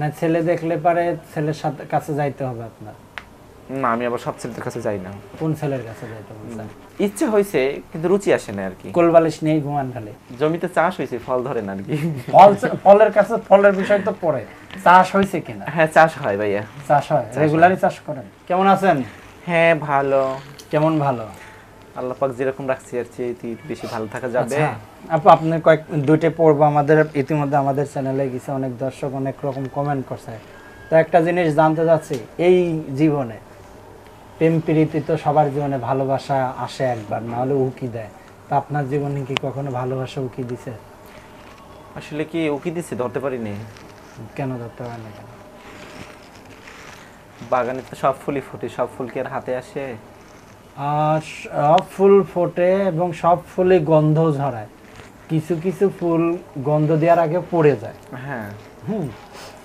না ছেলে দেখলে পারে ছেলের সাথে কাছে যাইতে হবে আপনার। না আমি আবার সব ছেলেদের কাছে যাই না। কোন ছেলের কাছে যাইতে বলছেন ইচ্ছে হয়েছে কিন্তু রুচি আসে না আর কি কোলবালিশ নেই ঘুমান খালি। জমিতে চাষ হয়েছে ফল ধরে না আর কি ফল ফলের কাছে ফলের বিষয় তো পড়ে। চাষ হয়েছে কিনা? হ্যাঁ চাষ হয় ভাইয়া। চাষ হয়? রেগুলারই চাষ করেন? কেমন আছেন? হ্যাঁ ভালো। কেমন ভালো? আল্লাহ পাক যেরকম রাখছি আর চেয়ে বেশি ভালো থাকা যাবে। আচ্ছা আপু আপনি কয়েক দুইটা পর্ব আমাদের ইতিমধ্যে আমাদের চ্যানেলে গেছে অনেক দর্শক অনেক রকম কমেন্ট করছে। তো একটা জিনিস জানতে চাচ্ছি এই জীবনে প্রেম প্রীতি তো সবার জীবনে ভালোবাসা আসে একবার না হলে উকি দেয়। তো আপনার জীবনে কি কখনো ভালোবাসা উকি দিছে? আসলে কি উকি দিচ্ছে ধরতে পারিনি। কেন ধরতে পারে না কেন? বাগানে তো সব ফুলই ফুটে সব ফুল কি আর হাতে আসে? সব ফুল ফোটে এবং সব ফুলে গন্ধ ঝরায়। কিছু কিছু ফুল গন্ধ দেওয়ার আগে পড়ে যায়। হ্যাঁ। হুম।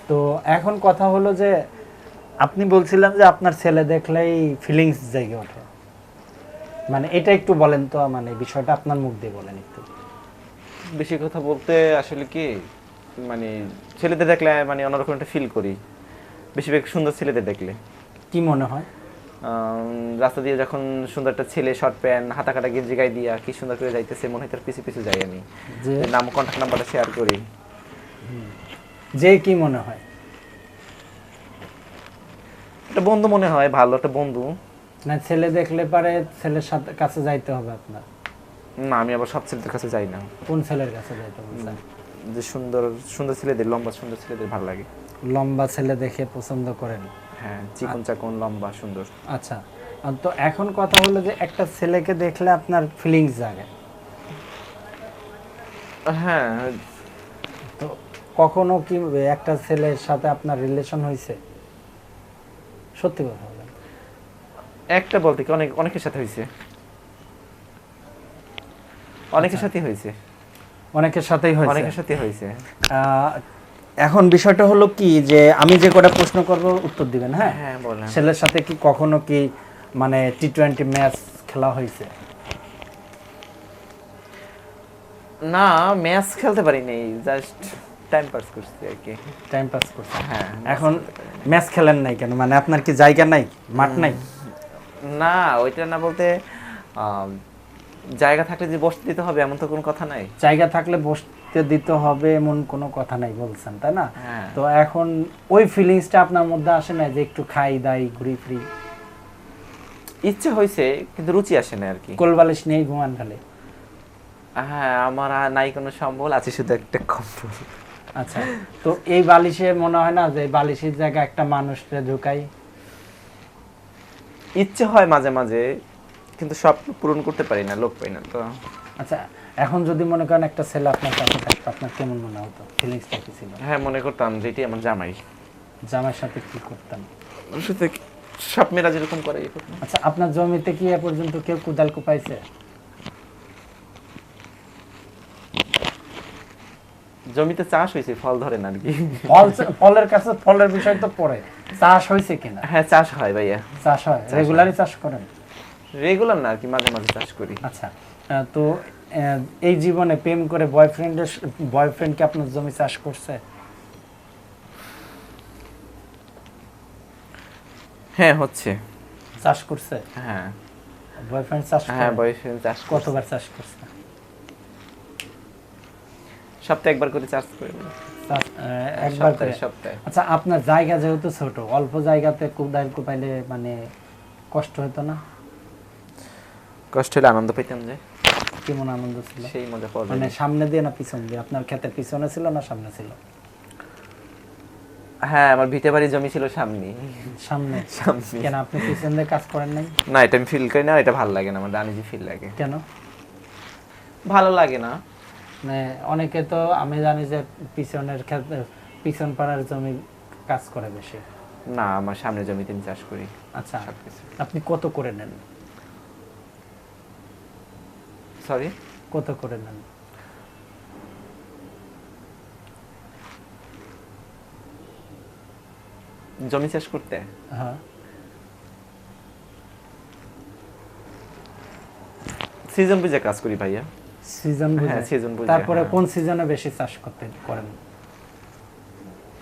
তো এখন কথা হলো যে আপনি বলছিলেন যে আপনার ছেলে দেখলেই ফিলিংস জেগে ওঠে। মানে এটা একটু বলেন তো মানে বিষয়টা আপনার মুখ দিয়ে বলেন একটু। বেশি কথা বলতে আসলে কি মানে ছেলেদের দেখলে মানে অন্যরকম একটা ফিল করি। বেশিরভাগ সুন্দর ছেলেদের দেখলে। কি মনে হয়? রাস্তা দিয়ে যখন সুন্দর একটা ছেলে শর্ট প্যান্ট হাতা কাটা গেঞ্জি গায়ে দিয়া কি সুন্দর করে যাইতেছে মনে হয় তার পিছু পিছু যাই আমি। যে নাম কন্ট্যাক্ট নাম্বারটা শেয়ার করি। যে কি মনে হয়? একটা বন্ধু মনে হয় ভালো একটা বন্ধু। না ছেলে দেখলে পারে ছেলের সাথে কাছে যাইতে হবে আপনার। না আমি আবার সব ছেলেদের কাছে যাই না। কোন ছেলের কাছে যাইতে বলছেন যে সুন্দর সুন্দর ছেলেদের লম্বা সুন্দর ছেলেদের ভালো লাগে। লম্বা ছেলে দেখে পছন্দ করেন। হ্যাঁ চিকন চাকন লম্বা সুন্দর। আচ্ছা। তো এখন কথা হলো যে একটা ছেলেকে দেখলে আপনার ফিলিংস জাগে। হ্যাঁ। তো কখনো কি একটা ছেলের সাথে আপনার রিলেশন হয়েছে? সত্যি কথা বলেন। একটা বলতে কি অনেক অনেকের সাথে হয়েছে। অনেকের সাথে হয়েছে। অনেকের সাথেই হয়েছে। অনেকের সাথে হয়েছে। এখন বিষয়টা হলো কি যে আমি যে কটা প্রশ্ন করব উত্তর দিবেন হ্যাঁ? হ্যাঁ বলেন। ছেলের সাথে কি কখনো কি মানে টি টোয়েন্টি ম্যাচ খেলা হয়েছে? না ম্যাচ খেলতে পারিনি জাস্ট টাইম পাস করছি আর কি। টাইম পাস করছে? হ্যাঁ এখন ম্যাচ খেলেন নাই কেন? মানে আপনার কি জায়গা নাই? মাঠ নাই? না ওইটা না বলতে জায়গা থাকলে যে বসতে দিতে হবে এমন তো কোনো কথা নাই। জায়গা থাকলে বসতে দিতে হবে এমন কোনো কথা নাই বলছেন তাই না? হ্যাঁ। তো এখন ওই ফিলিংসটা আপনার মধ্যে আসে না যে একটু খাই দাই ঘুরি ফিরি? ইচ্ছে হয়েছে কিন্তু রুচি আসে না আর কি কোলবালিশ নেই ঘুমান খালি? হ্যাঁ আমার নাই কোনো সম্বল আছে শুধু একটা কম্বল। আচ্ছা তো এই বালিশে মনে হয় না যে বালিশের জায়গায় একটা মানুষকে ঢুকাই? ইচ্ছে হয় মাঝে মাঝে কিন্তু সব পূরণ করতে পারি না লোক পাই না তো। আচ্ছা এখন যদি মনে করেন একটা ছেলে আপনার কাছে থাকতো আপনার কেমন মনে হতো? ফিলিংসটা কি ছিল? হ্যাঁ মনে করতাম যেটি আমার জামাই। জামার সাথে কি করতেন? শুধু সব মেয়েরা যেরকম করে আচ্ছা আপনার জমিতে কি এ পর্যন্ত কেউ কুদাল কুপাইছে? জমিতে চাষ হয়েছে ফল ধরে না আর কি। ফল ফলের কাছে ফলের বিষয় তো পড়ে। চাষ হয়েছে কিনা? হ্যাঁ চাষ হয় ভাইয়া। চাষ হয়? রেগুলারই চাষ করেন? রেগুলার না আর কি মাঝে মাঝে চাষ করি। আচ্ছা। তো এই জীবনে প্রেম করে বয়ফ্রেন্ডের বয়ফ্রেন্ড কি আপনার জমি চাষ করছে? হ্যাঁ হচ্ছে। চাষ করছে? হ্যাঁ। বয়ফ্রেন্ড চাষ হ্যাঁ বয়ফ্রেন্ড চাষ কতবার চাষ করছে? সপ্তাহে একবার করে চাষ করি একবার করে? সপ্তাহে। সপ্তাহে আচ্ছা আপনার জায়গা যেহেতু ছোট অল্প জায়গাতে কুদাল কুপাইলে মানে কষ্ট হতো না? কষ্ট হলে আনন্দ পেতাম যে। কেমন আনন্দ ছিল? সেই মজা পাওয়া মানে সামনে দিয়ে না পিছন দিয়ে? আপনার ক্ষেতের পিছনে ছিল না সামনে ছিল? হ্যাঁ আমার ভিটে বাড়ি জমি ছিল সামনে সামনে? সামনে কেন আপনি পিছন দিয়ে কাজ করেন নাই? না এটা আমি ফিল করি না এটা ভালো লাগে না আমার আনিজি ফিল লাগে। কেন? ভালো লাগে না। মানে অনেকে তো আমি জানি যে পিছনের ক্ষেত পিছন পাড়ার জমি কাজ করে বেশি। না আমার সামনে জমিতে আমি চাষ করি। আচ্ছা আপনি কত করে নেন? সরি কত করে নেন? জমি চাষ করতে? হ্যাঁ। সিজন বুঝে কাজ করি ভাইয়া। সিজন বুঝে? হ্যাঁ, বুঝে, তারপরে হ্যাঁ। কোন সিজনে বেশি চাষ করতে করেন?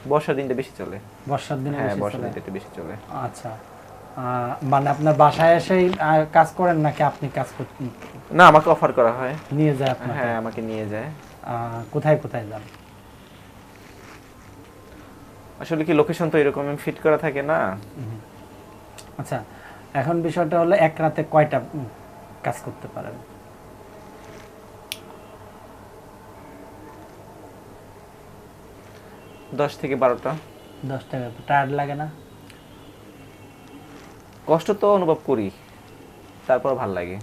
বর্ষার দিনটা বেশি চলে। বর্ষার দিনে হ্যাঁ বর্ষার দিনটা বেশি চলে। আচ্ছা। মানে আপনার বাসায় এসে কাজ করেন নাকি আপনি কাজ করতে? না আমাকে অফার করা হয়। নিয়ে যায় আপনাকে? হ্যাঁ আমাকে নিয়ে যায়। কোথায় কোথায় যান? আসলে কি লোকেশন তো এরকম ফিট করা থাকে না। আচ্ছা এখন বিষয়টা হলো এক রাতে কয়টা কাজ করতে পারেন? দশ থেকে বারোটা। দশ টাকা টায়ার্ড লাগে না? কষ্ট তো অনুভব করি তারপর ভালো লাগে।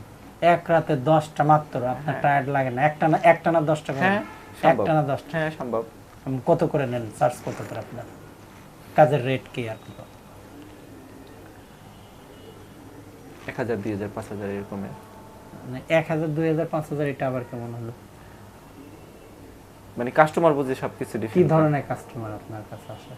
এক রাতে দশটা মাত্র আপনার টায়ার্ড লাগে না? একটা না একটা না দশটা? হ্যাঁ একটা না দশটা? হ্যাঁ সম্ভব। কত করে নেন? চার্জ কত করে আপনার? কাজের রেট কি আর কত? এক হাজার দুই হাজার পাঁচ হাজার এরকমের মানে এক হাজার দুই হাজার পাঁচ হাজার এটা আবার কেমন হলো? মানে কাস্টমার বুঝে সবকিছু কি ধরনের কাস্টমার আপনার কাছে আসে?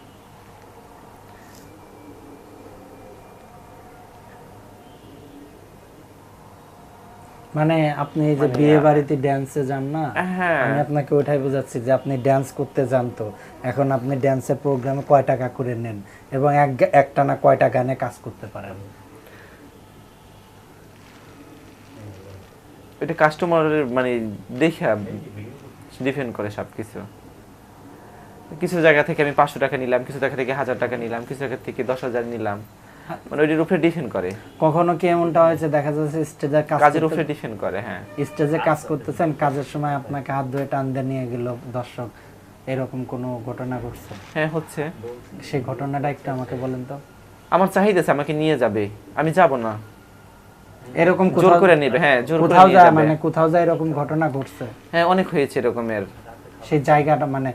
মানে আপনি এই যে মানে, বিয়ে বাড়িতে ড্যান্সে যান না হ্যাঁ। আমি আপনাকে ওইটাই বোঝাচ্ছি যে আপনি ড্যান্স করতে যান তো। এখন আপনি ড্যান্সের প্রোগ্রামে কয় টাকা করে নেন? এবং এক একটা না কয়টা গানে কাজ করতে পারেন? এটা কাস্টমারের মানে দেখা ডিপেন্ড করে সবকিছু। কিছু জায়গা থেকে আমি পাঁচশো টাকা নিলাম কিছু জায়গা থেকে হাজার টাকা নিলাম কিছু জায়গা থেকে দশ হাজার নিলাম। মানে ওইটার উপরে ডিপেন্ড করে। কখনো কি এমনটা হয়েছে দেখা যাচ্ছে স্টেজে কাজ কাজের উপরে ডিপেন্ড করে হ্যাঁ। স্টেজে কাজ করতেছেন কাজের সময় আপনাকে হাত ধরে টান দিয়ে নিয়ে গেল দর্শক। এরকম কোনো ঘটনা ঘটছে? হ্যাঁ হচ্ছে। সেই ঘটনাটা একটু আমাকে বলেন তো। আমার চাহিদা আমাকে নিয়ে যাবে। আমি যাব না। এরকম জোর করে নেবে হ্যাঁ জোর করে কোথাও যায় মানে কোথাও যায় এরকম ঘটনা ঘটছে? হ্যাঁ অনেক হয়েছে এরকমের। সেই জায়গাটা মানে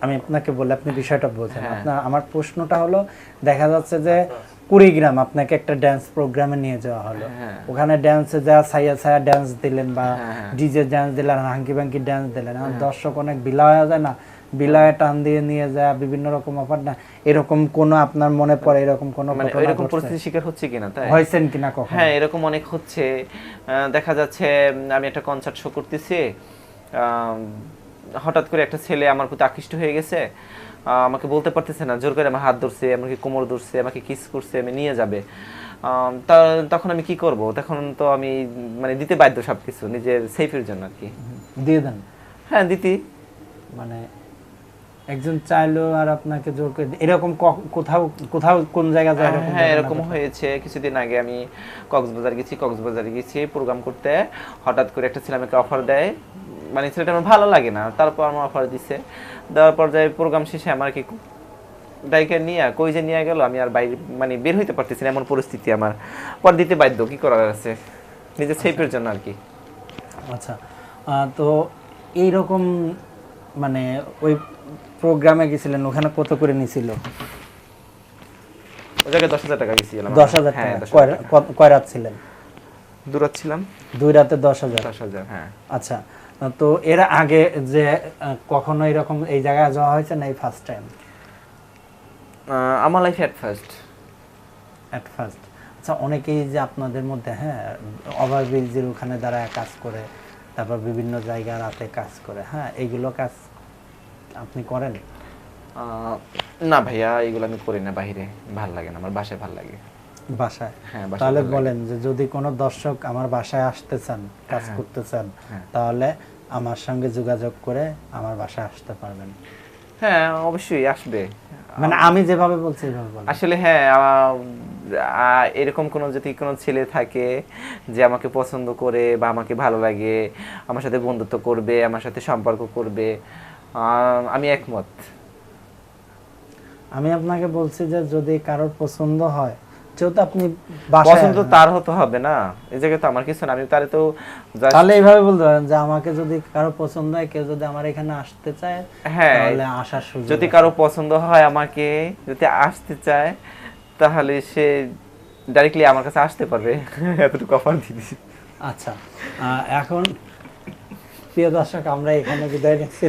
আমি আপনাকে বলে আপনি বিষয়টা বোঝেন। হ্যাঁ। আপনার আমার প্রশ্নটা হলো দেখা যাচ্ছে যে কুড়িগ্রাম আপনাকে একটা ড্যান্স প্রোগ্রামে নিয়ে যাওয়া হলো। হ্যাঁ। ওখানে ড্যান্সে যা ছায়া ছায়া ড্যান্স দিলেন বা হ্যাঁ, হ্যাঁ। ডিজে ড্যান্স দিলেন হাঙ্কি বাঙ্কি ড্যান্স দিলেন। আর দর্শক অনেক যায় না? বিলায় টান দিয়ে নিয়ে যায় বিভিন্ন রকম অফার না এরকম কোনো আপনার মনে পড়ে এরকম কোনো মানে এরকম? পরিস্থিতির শিকার হচ্ছে কিনা তাই? হয়েছেন কিনা কখন? হ্যাঁ এরকম অনেক হচ্ছে। দেখা যাচ্ছে আমি একটা কনসার্ট শো করতেছি। হঠাৎ করে একটা ছেলে আমার প্রতি আকৃষ্ট হয়ে গেছে। আমাকে বলতে পারতেছে না জোর করে আমার হাত ধরছে আমাকে কোমর ধরছে আমাকে কিস করছে আমি নিয়ে যাবে। তখন আমি কি করব? তখন তো আমি মানে দিতে বাধ্য সবকিছু নিজের সেফের জন্য আর কি। দিয়ে দেন। হ্যাঁ দিতি। মানে একজন চাইলো আর আপনাকে জোর করে এরকম কোথাও কোথাও কোন জায়গা যায় এরকম হ্যাঁ এরকম হয়েছে। কিছুদিন আগে আমি কক্সবাজার গেছি কক্সবাজার গেছি প্রোগ্রাম করতে। হঠাৎ করে একটা ছেলে আমাকে অফার দেয়। মানে ছেলেটা আমার ভালো লাগে না। তারপর আমার অফার দিছে। দেওয়ার পর্যায়ে প্রোগ্রাম শেষে আমার কি ডাইকে নিয়ে কই যে নিয়ে গেল। আমি আর বাইরে মানে বের হইতে পারতেছি না এমন পরিস্থিতি আমার। পর দিতে বাধ্য কি করার আছে? নিজের সেফের জন্য আর কি। আচ্ছা। তো এইরকম মানে ওই প্রোগ্রামে গেছিলেন ওখানে কত করে নিছিল? ওই জায়গায় দশ হাজার টাকা গেছিলাম দশ হাজার হ্যাঁ টাকা। কয় রাত ছিলেন? দূরাচ্ছিলাম দুই রাতে দশ হাজার। দশ হাজার হ্যাঁ। আচ্ছা। তো এর আগে যে কখনো এরকম এই জায়গায় যাওয়া হয়েছে না এই ফার্স্ট টাইম আমার life at first at first আচ্ছা অনেকেই যে আপনাদের মধ্যে হ্যাঁ ওভারব্রিজের ওখানে দাঁড়ায় কাজ করে তারপর বিভিন্ন জায়গা রাতে কাজ করে হ্যাঁ এইগুলো কাজ আপনি করেন? না ভাইয়া এগুলো আমি করি না বাইরে। ভালো লাগে না আমার বাসায় ভালো লাগে। বাসায়? হ্যাঁ তাহলে বলেন যে যদি কোনো দর্শক আমার বাসায় আসতে চান কাজ হ্যাঁ। করতে চান হ্যাঁ। তাহলে আমার সঙ্গে যোগাযোগ করে আমার বাসায় আসতে পারবেন। হ্যাঁ অবশ্যই আসবে। মানে আমি যেভাবে বলছি আসলে হ্যাঁ এরকম কোনো যদি কোনো ছেলে থাকে যে আমাকে পছন্দ করে বা আমাকে ভালো লাগে আমার সাথে বন্ধুত্ব করবে আমার সাথে সম্পর্ক করবে আমি একমত। আমি আপনাকে বলছি যে যদি কারোর পছন্দ হয় যেহেতু আপনি পছন্দ তার হতে হবে না। এই জায়গায় তো আমার কিছু না আমি তারে তো তাহলে এইভাবে বলতে পারেন যে আমাকে যদি কারও পছন্দ হয় কেউ যদি আমার এখানে আসতে চায় হ্যাঁ তাহলে আসার সুযোগ যদি কারও পছন্দ হয় আমাকে যদি আসতে চায় তাহলে সে ডাইরেক্টলি আমার কাছে আসতে পারবে। এতটুকু অফার দিয়ে আচ্ছা এখন প্রিয় দর্শক আমরা এখানে বিদায় নিচ্ছি।